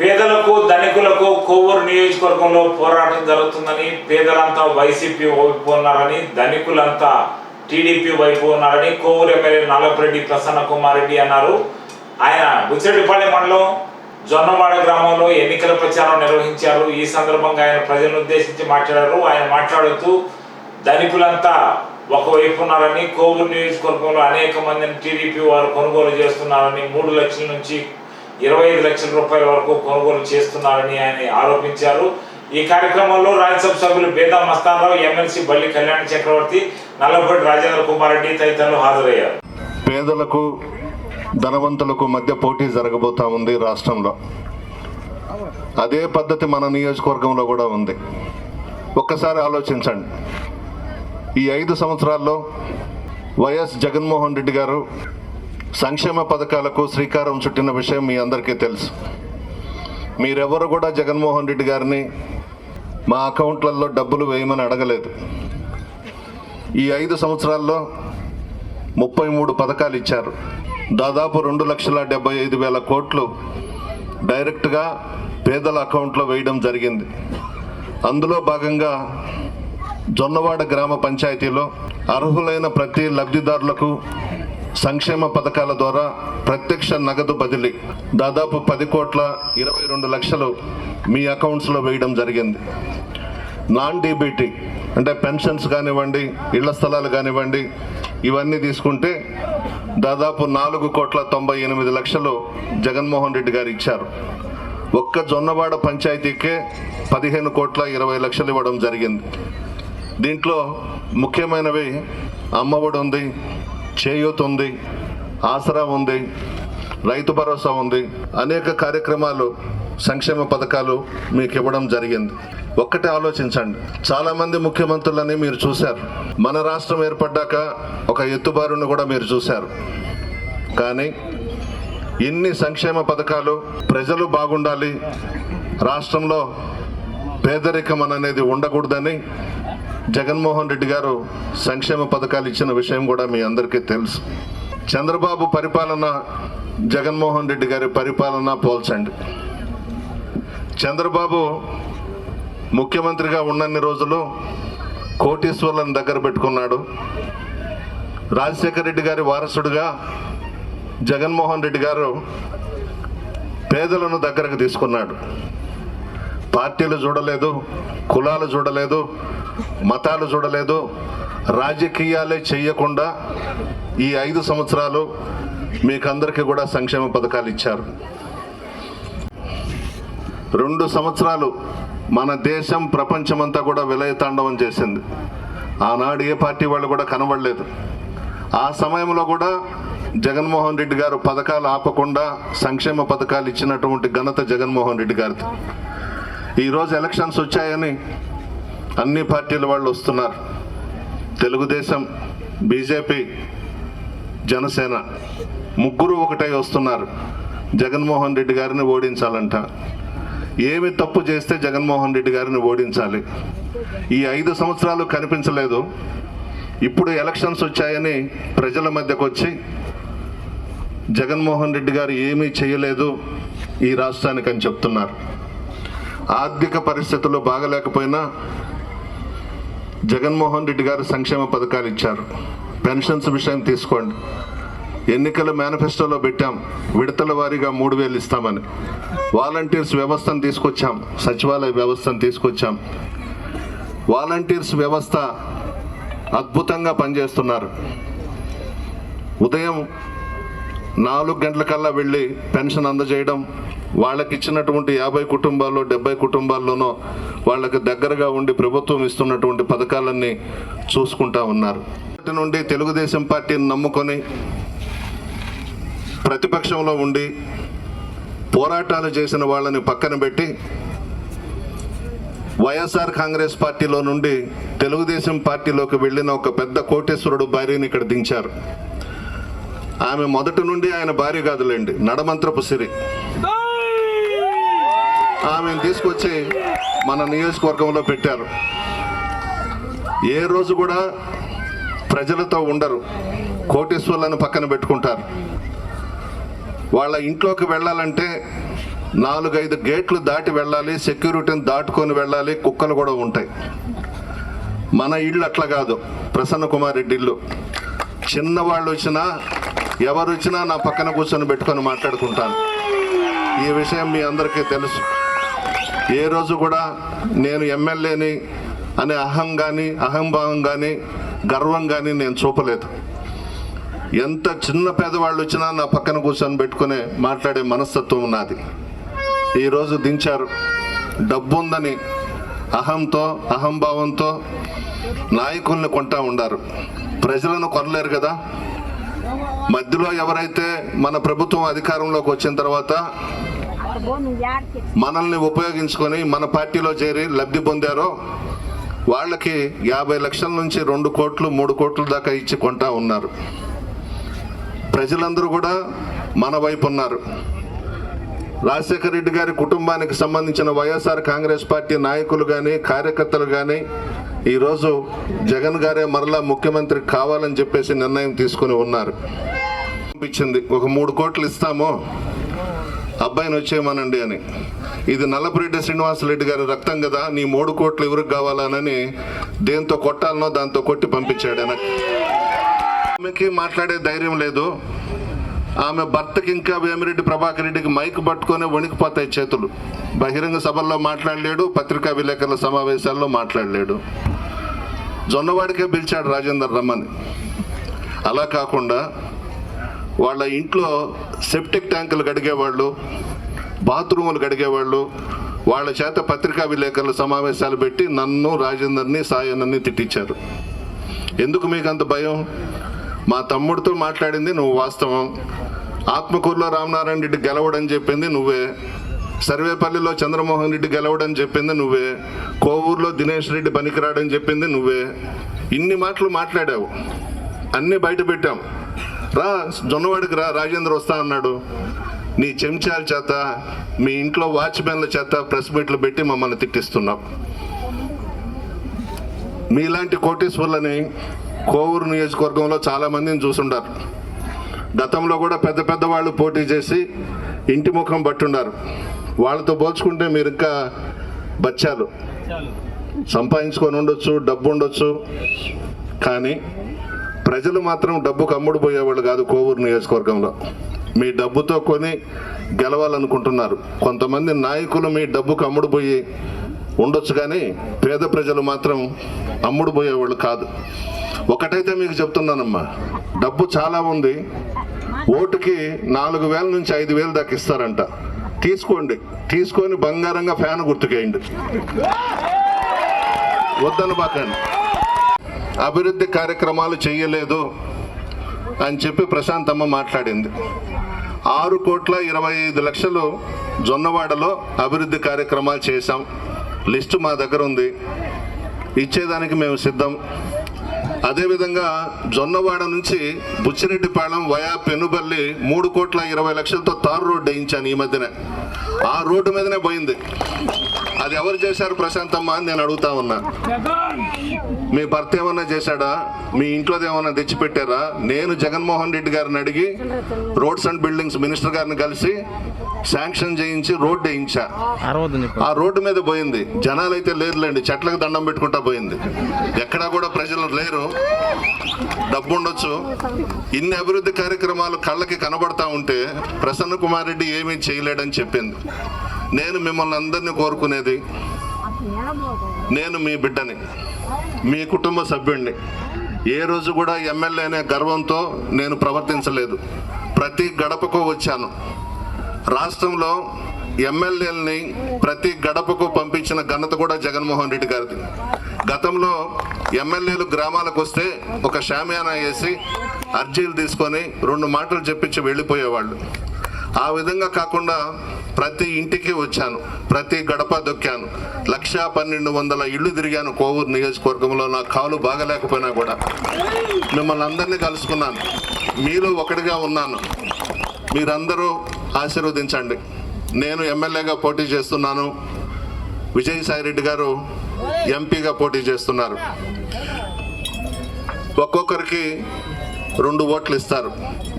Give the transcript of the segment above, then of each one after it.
పేదలకు ధనికులకు కొవ్వూరు నియోజకవర్గంలో పోరాటం జరుగుతుందని పేదలంతా వైసీపీ వైపు ఉన్నారని ధనికులంతా టీడీపీ వైపు ఉన్నారని కొవ్వూరు ఎమ్మెల్యే నల్లపురెడ్డి ప్రసన్న కుమార్ రెడ్డి అన్నారు. ఆయన బుచ్చిరెడ్డిపల్లి మండలం జొన్నవాడ గ్రామంలో ఎన్నికల ప్రచారం నిర్వహించారు. ఈ సందర్భంగా ఆయన ప్రజలను ఉద్దేశించి మాట్లాడారు. ఆయన మాట్లాడుతూ ధనికులంతా ఒకవైపు ఉన్నారని కోవూరు నియోజకవర్గంలో అనేక మందిని టీడీపీ వారు కొనుగోలు చేస్తున్నారని మూడు లక్షల నుంచి ఇరవై ఐదు లక్షల రూపాయల వరకు కొనుగోలు చేస్తున్నారని ఆయన ఆరోపించారు. ఈ కార్యక్రమంలో రాజ్యసభ సభ్యులు బేదా మస్తానరావు ఎమ్మెల్సీ బల్లి కళ్యాణ చక్రవర్తి నల్లపూడి రాజేంద్ర కుమార్ రెడ్డి తదితరులు హాజరయ్యారు. పేదలకు ధనవంతులకు మధ్య పోటీ జరగబోతా ఉంది రాష్ట్రంలో. అదే పద్ధతి మన నియోజకవర్గంలో కూడా ఉంది. ఒక్కసారి ఆలోచించండి. ఈ ఐదు సంవత్సరాల్లో వైఎస్ జగన్మోహన్ రెడ్డి గారు సంక్షేమ పథకాలకు శ్రీకారం చుట్టిన విషయం మీ అందరికీ తెలుసు. మీరెవరు కూడా జగన్మోహన్ రెడ్డి గారిని మా అకౌంట్లలో డబ్బులు వేయమని అడగలేదు. ఈ ఐదు సంవత్సరాల్లో ముప్పై మూడు పథకాలు ఇచ్చారు. దాదాపు రెండు లక్షల డెబ్బై ఐదు వేల కోట్లు డైరెక్ట్గా పేదల అకౌంట్లో వేయడం జరిగింది. అందులో భాగంగా జొన్నవాడ గ్రామ పంచాయతీలో అర్హులైన ప్రతి లబ్ధిదారులకు సంక్షేమ పథకాల ద్వారా ప్రత్యక్ష నగదు బదిలీ. దాదాపు పది కోట్ల ఇరవై రెండు లక్షలు మీ అకౌంట్స్లో వేయడం జరిగింది. నాన్ డీబీటీ అంటే పెన్షన్స్ కానివ్వండి ఇళ్ళ స్థలాలు కానివ్వండి ఇవన్నీ తీసుకుంటే దాదాపు నాలుగు కోట్ల తొంభై ఎనిమిది లక్షలు జగన్మోహన్ రెడ్డి గారు ఇచ్చారు. ఒక్క జొన్నవాడ పంచాయతీకే పదిహేను కోట్ల ఇరవై లక్షలు ఇవ్వడం జరిగింది. దీంట్లో ముఖ్యమైనవి అమ్మఒడి ఉంది చేయూత ఉంది ఆసరా ఉంది రైతు భరోసా ఉంది. అనేక కార్యక్రమాలు సంక్షేమ పథకాలు మీకు ఇవ్వడం జరిగింది. ఒక్కటే ఆలోచించండి. చాలామంది ముఖ్యమంత్రులని మీరు చూశారు. మన రాష్ట్రం ఏర్పడ్డాక ఒక ఎత్తుబారును కూడా మీరు చూశారు. కానీ ఇన్ని సంక్షేమ పథకాలు ప్రజలు బాగుండాలి రాష్ట్రంలో పేదరికం అనేది ఉండకూడదని జగన్మోహన్ రెడ్డి గారు సంక్షేమ పథకాలు ఇచ్చిన విషయం కూడా మీ అందరికీ తెలుసు. చంద్రబాబు పరిపాలన జగన్మోహన్ రెడ్డి గారి పరిపాలన పోల్చండి. చంద్రబాబు ముఖ్యమంత్రిగా ఉన్నన్ని రోజులు కోటీశ్వర్లను దగ్గర పెట్టుకున్నాడు. రాజశేఖర రెడ్డి గారి వారసుడుగా జగన్మోహన్ రెడ్డి గారు పేదలను దగ్గరకు తీసుకున్నాడు. పార్టీలు చూడలేదు కులాలు చూడలేదు మతాలు చూడలేదు రాజకీయాలే చేయకుండా ఈ ఐదు సంవత్సరాలు మీకందరికీ కూడా సంక్షేమ పథకాలు ఇచ్చారు. రెండు సంవత్సరాలు మన దేశం ప్రపంచమంతా కూడా విలయతాండవం చేసింది. ఆనాడు ఏ పార్టీ వాళ్ళు కూడా కనబడలేదు. ఆ సమయంలో కూడా జగన్మోహన్ రెడ్డి గారు పథకాలు ఆపకుండా సంక్షేమ పథకాలు ఇచ్చినటువంటి ఘనత జగన్మోహన్ రెడ్డి గారిది. ఈరోజు ఎలక్షన్స్ వచ్చాయని అన్ని పార్టీల వాళ్ళు వస్తున్నారు. తెలుగుదేశం బీజేపీ జనసేన ముగ్గురు ఒకటై వస్తున్నారు. జగన్మోహన్ రెడ్డి గారిని ఓడించాలంట. ఏమి తప్పు చేస్తే జగన్మోహన్ రెడ్డి గారిని ఓడించాలి? ఈ ఐదు సంవత్సరాలు కనిపించలేదు. ఇప్పుడు ఎలక్షన్స్ వచ్చాయని ప్రజల మధ్యకు వచ్చి జగన్మోహన్ రెడ్డి గారు ఏమీ చేయలేదు ఈ రాష్ట్రానికి అని చెప్తున్నారు. ఆర్థిక పరిస్థితుల్లో బాగలేకపోయినా జగన్మోహన్ రెడ్డి గారు సంక్షేమ పథకాలు ఇచ్చారు. పెన్షన్స్ విషయం తీసుకోండి. ఎన్నికల మేనిఫెస్టోలో పెట్టాం. విడతల వారీగా మూడు వేలు ఇస్తామని. వాలంటీర్స్ వ్యవస్థను తీసుకొచ్చాం. సచివాలయ వ్యవస్థను తీసుకొచ్చాం. వాలంటీర్స్ వ్యవస్థ అద్భుతంగా పనిచేస్తున్నారు. ఉదయం నాలుగు గంటలకల్లా వెళ్ళి పెన్షన్ అందజేయడం వాళ్ళకి ఇచ్చినటువంటి యాభై కుటుంబాల్లో డెబ్బై కుటుంబాల్లోనో వాళ్ళకి దగ్గరగా ఉండి ప్రభుత్వం ఇస్తున్నటువంటి పథకాలన్నీ చూసుకుంటా ఉన్నారు. నుండి తెలుగుదేశం పార్టీని నమ్ముకొని ప్రతిపక్షంలో ఉండి పోరాటాలు చేసిన వాళ్ళని పక్కన పెట్టి వైఎస్ఆర్ కాంగ్రెస్ పార్టీలో నుండి తెలుగుదేశం పార్టీలోకి వెళ్ళిన ఒక పెద్ద కోటేశ్వరుడు భార్యని ఇక్కడ దించారు. ఆమె మొదటి నుండి ఆయన భార్య కాదులేండి నడమంత్రపు సిరి. ఆమెను తీసుకొచ్చి మన నియోజకవర్గంలో పెట్టారు. ఏ రోజు కూడా ప్రజలతో ఉండరు. కోటేశ్వర్లను పక్కన పెట్టుకుంటారు. వాళ్ళ ఇంట్లోకి వెళ్ళాలంటే నాలుగైదు గేట్లు దాటి వెళ్ళాలి సెక్యూరిటీని దాటుకొని వెళ్ళాలి కుక్కలు కూడా ఉంటాయి. మన ఇల్లు అట్లా కాదు ప్రసన్న కుమార్ రెడ్డి ఇల్లు. చిన్నవాళ్ళు వచ్చినా ఎవరు వచ్చినా నా పక్కన కూర్చొని పెట్టుకొని మాట్లాడుకుంటాను. ఈ విషయం మీ అందరికీ తెలుసు. ఏ రోజు కూడా నేను ఎమ్మెల్యేని అనే అహం కానీ అహంభావం కానీ గర్వం కానీ నేను చూపలేదు. ఎంత చిన్న పేదవాళ్ళు వచ్చినా నా పక్కన కూర్చొని పెట్టుకునే మాట్లాడే మనస్తత్వం ఉన్నది ఈరోజు దించారు. డబ్బు ఉందని అహంతో అహంభావంతో నాయకుల్ని కొంటా ఉండారు. ప్రజలను కొనలేరు కదా. మధ్యలో ఎవరైతే మన ప్రభుత్వం అధికారంలోకి వచ్చిన తర్వాత మనల్ని ఉపయోగించుకొని మన పార్టీలో చేరి లబ్ధి పొందారో వాళ్ళకి యాభై లక్షల నుంచి రెండు కోట్లు మూడు కోట్ల దాకా ఇచ్చి కొంటా ఉన్నారు. ప్రజలందరూ కూడా మన వైపు ఉన్నారు. రాజశేఖర రెడ్డి గారి కుటుంబానికి సంబంధించిన వైఎస్ఆర్ కాంగ్రెస్ పార్టీ నాయకులు కానీ కార్యకర్తలు కానీ ఈరోజు జగన్ గారే మరలా ముఖ్యమంత్రి కావాలని చెప్పేసి నిర్ణయం తీసుకుని ఉన్నారు. పంపించింది. ఒక మూడు కోట్లు ఇస్తాము. అబ్బాయిని వచ్చేయమనండి అని. ఇది నల్లపురెడ్డి శ్రీనివాసరెడ్డి గారి రక్తం కదా నీ మూడు కోట్లు ఎవరికి కావాలనని దేంతో కొట్టాలనో దాంతో కొట్టి పంపించాడు వెనక్కి ఆమెకి మాట్లాడే ధైర్యం లేదు. ఆమె భర్తకి ఇంకా వేమిరెడ్డి ప్రభాకర్ రెడ్డికి మైక్ పట్టుకొని వణికిపోతాయి చేతులు. బహిరంగ సభల్లో మాట్లాడలేడు పత్రికా విలేకరుల సమావేశాల్లో మాట్లాడలేడు. జొన్నవాడికే పిలిచాడు రాజేందర్ రమ్మని. అలా కాకుండా వాళ్ళ ఇంట్లో సెప్టిక్ ట్యాంకులు కడిగేవాళ్ళు బాత్రూములు కడిగేవాళ్ళు వాళ్ళ చేత పత్రికా విలేకరుల సమావేశాలు పెట్టి నన్ను రాజేందర్ని సాయన్నని తిట్టించారు. ఎందుకు మీకు అంత భయం? మా తమ్ముడితో మాట్లాడింది నువ్వు వాస్తవం. ఆత్మకూరులో రామనారాయణ రెడ్డి గెలవడని చెప్పింది నువ్వే. సర్వేపల్లిలో చంద్రమోహన్ రెడ్డి గెలవడని చెప్పింది నువ్వే. కోవూరులో దినేష్ రెడ్డి పనికిరాడని చెప్పింది నువ్వే. ఇన్ని మాటలు మాట్లాడావు. అన్నీ బయట పెట్టాం. రా జొన్నవాడికి రా రాజేంద్ర వస్తా అన్నాడు. నీ చెంచాల చేత మీ ఇంట్లో వాచ్మెన్ల చేత ప్రెస్ మీట్లు పెట్టి మమ్మల్ని తిట్టిస్తున్నాం మీలాంటి కోటీశ్వర్లని కోవూరు నియోజకవర్గంలో చాలామందిని చూసుండారు గతంలో కూడా పెద్ద పెద్ద వాళ్ళు పోటీ చేసి ఇంటి ముఖం పట్టుండారు. వాళ్ళతో పోల్చుకుంటే మీరు ఇంకా బచ్చాలు. సంపాదించుకొని ఉండొచ్చు డబ్బు ఉండొచ్చు. కానీ ప్రజలు మాత్రం డబ్బుకు అమ్ముడు పోయేవాళ్ళు కాదు కోవూరు నియోజకవర్గంలో. మీ డబ్బుతో కొని గెలవాలనుకుంటున్నారు. కొంతమంది నాయకులు మీ డబ్బుకు అమ్ముడు పోయి ఉండొచ్చు కానీ పేద ప్రజలు మాత్రం అమ్ముడు పోయేవాళ్ళు కాదు. ఒకటైతే మీకు చెప్తున్నానమ్మా డబ్బు చాలా ఉంది. ఓటుకి నాలుగు వేల నుంచి ఐదు వేలు దాకా ఇస్తారంట. తీసుకోండి. తీసుకొని బంగారంగా ఫ్యాన్ గుర్తుకేయండి. వద్దను బాకండి అభివృద్ధి కార్యక్రమాలు చేయలేదు అని చెప్పి ప్రశాంతమ్మ మాట్లాడింది. ఆరు కోట్ల ఇరవై ఐదు లక్షలు జొన్నవాడలో అభివృద్ధి కార్యక్రమాలు చేశాం. లిస్టు మా దగ్గర ఉంది. ఇచ్చేదానికి మేము సిద్ధం. అదేవిధంగా జొన్నవాడ నుంచి బుచ్చిరెడ్డిపాళెం వయా పెనుబల్లి మూడు కోట్ల ఇరవై లక్షలతో తారు రోడ్డు వేయించాను ఈ మధ్యనే. ఆ రోడ్డు మీదనే పోయింది. అది ఎవరు చేశారు ప్రశాంతమ్మ అని నేను అడుగుతా ఉన్నా. మీ భర్త ఏమన్నా చేశాడా? మీ ఇంట్లో ఏమన్నా తెచ్చిపెట్టారా? నేను జగన్మోహన్ రెడ్డి గారిని అడిగి రోడ్స్ అండ్ బిల్డింగ్స్ మినిస్టర్ గారిని కలిసి శాంక్షన్ చేయించి రోడ్డు వేయించా. ఆ రోడ్డు మీద పోయింది. జనాలు అయితే లేరులేండి చెట్లకు దండం పెట్టుకుంటా పోయింది. ఎక్కడా కూడా ప్రజలు లేరు. డబ్బు ఉండొచ్చు ఇన్ని అభివృద్ధి కార్యక్రమాలు కళ్ళకి కనబడతా ఉంటే ప్రసన్న కుమార్ రెడ్డి ఏమీ చేయలేడని చెప్పింది. నేను మిమ్మల్ని అందరినీ కోరుకునేది నేను మీ బిడ్డని మీ కుటుంబ సభ్యుడిని ఏ రోజు కూడా ఎమ్మెల్యే అనే గర్వంతో నేను ప్రవర్తించలేదు. ప్రతి గడపకు వచ్చాను. రాష్ట్రంలో ఎమ్మెల్యేలని ప్రతి గడపకు పంపించిన ఘనత కూడా జగన్మోహన్ రెడ్డి గారిది. గతంలో ఎమ్మెల్యేలు గ్రామాలకు వస్తే ఒక షామియానా వేసి అర్జీలు తీసుకొని రెండు మాటలు చెప్పించి వెళ్ళిపోయేవాళ్ళు. ఆ విధంగా కాకుండా ప్రతి ఇంటికి వచ్చాను ప్రతి గడప దొక్కాను. లక్షా పన్నెండు వందల ఇళ్ళు తిరిగాను కోవూరు నియోజకవర్గంలో నా కాలు బాగలేకపోయినా కూడా. మిమ్మల్ని అందరినీ కలుసుకున్నాను. మీలో ఒకటిగా ఉన్నాను. మీరందరూ ఆశీర్వదించండి. నేను ఎమ్మెల్యేగా పోటీ చేస్తున్నాను. విజయసాయి రెడ్డి గారు ఎంపీగా పోటీ చేస్తున్నారు. ఒక్కొక్కరికి రెండు ఓట్లు ఇస్తారు.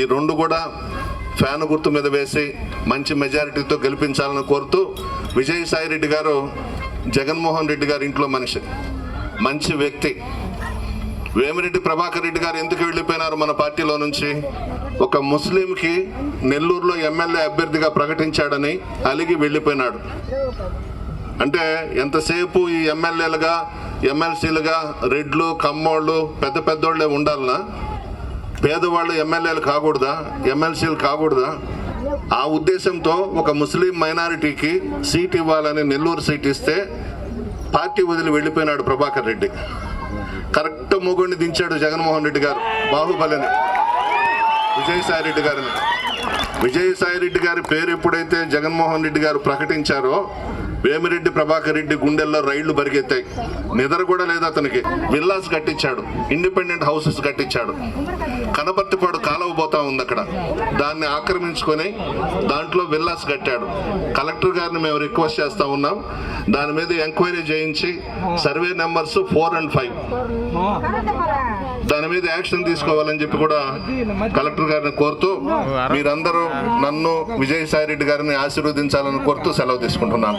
ఈ రెండు కూడా ఫ్యాన్ గుర్తు మీద వేసి మంచి మెజారిటీతో గెలిపించాలని కోరుతూ విజయసాయి రెడ్డి గారు జగన్మోహన్ రెడ్డి గారి ఇంట్లో మనిషి మంచి వ్యక్తి. వేమిరెడ్డి ప్రభాకర్ రెడ్డి గారు ఎందుకు వెళ్ళిపోయినారు మన పార్టీలో నుంచి? ఒక ముస్లింకి నెల్లూరులో ఎమ్మెల్యే అభ్యర్థిగా ప్రకటించాడని అలిగి వెళ్ళిపోయినాడు. అంటే ఎంతసేపు ఈ ఎమ్మెల్యేలుగా ఎమ్మెల్సీలుగా రెడ్లు కమ్మోళ్ళు పెద్ద పెద్దోళ్ళే ఉండాలనా? పేదవాళ్ళు ఎమ్మెల్యేలు కాకూడదా? ఎమ్మెల్సీలు కాకూడదా? ఆ ఉద్దేశంతో ఒక ముస్లిం మైనారిటీకి సీట్ ఇవ్వాలని నెల్లూరు సీట్ ఇస్తే పార్టీ వదిలి వెళ్ళిపోయినాడు ప్రభాకర్ రెడ్డి. కరెక్ట్ మొగుడిని దించాడు జగన్మోహన్ రెడ్డి గారు బాహుబలిని. విజయసాయి రెడ్డి గారిని. విజయసాయి రెడ్డి గారి పేరు ఎప్పుడైతే జగన్మోహన్ రెడ్డి గారు ప్రకటించారో వేమిరెడ్డి ప్రభాకర్ రెడ్డి గుండెల్లో రైళ్ళు బరిగెత్తాయి నిద్ర కూడా లేదు అతనికి. విల్లాస్ కట్టించాడు. ఇండిపెండెంట్ హౌసెస్ కట్టించాడు. కనపర్తిపాడు కాలువ పోతా ఉంది అక్కడ. దాన్ని ఆక్రమించుకొని దాంట్లో విల్లాస్ కట్టాడు. కలెక్టర్ గారిని మేము రిక్వెస్ట్ చేస్తా ఉన్నాం. దాని మీద ఎంక్వైరీ చేయించి survey numbers four and five. దాని మీద యాక్షన్ తీసుకోవాలని చెప్పి కూడా కలెక్టర్ గారిని కోరుతూ మీరందరూ నన్ను విజయసాయి రెడ్డి గారిని ఆశీర్వదించాలని కోరుతూ సెలవు తీసుకుంటున్నాను.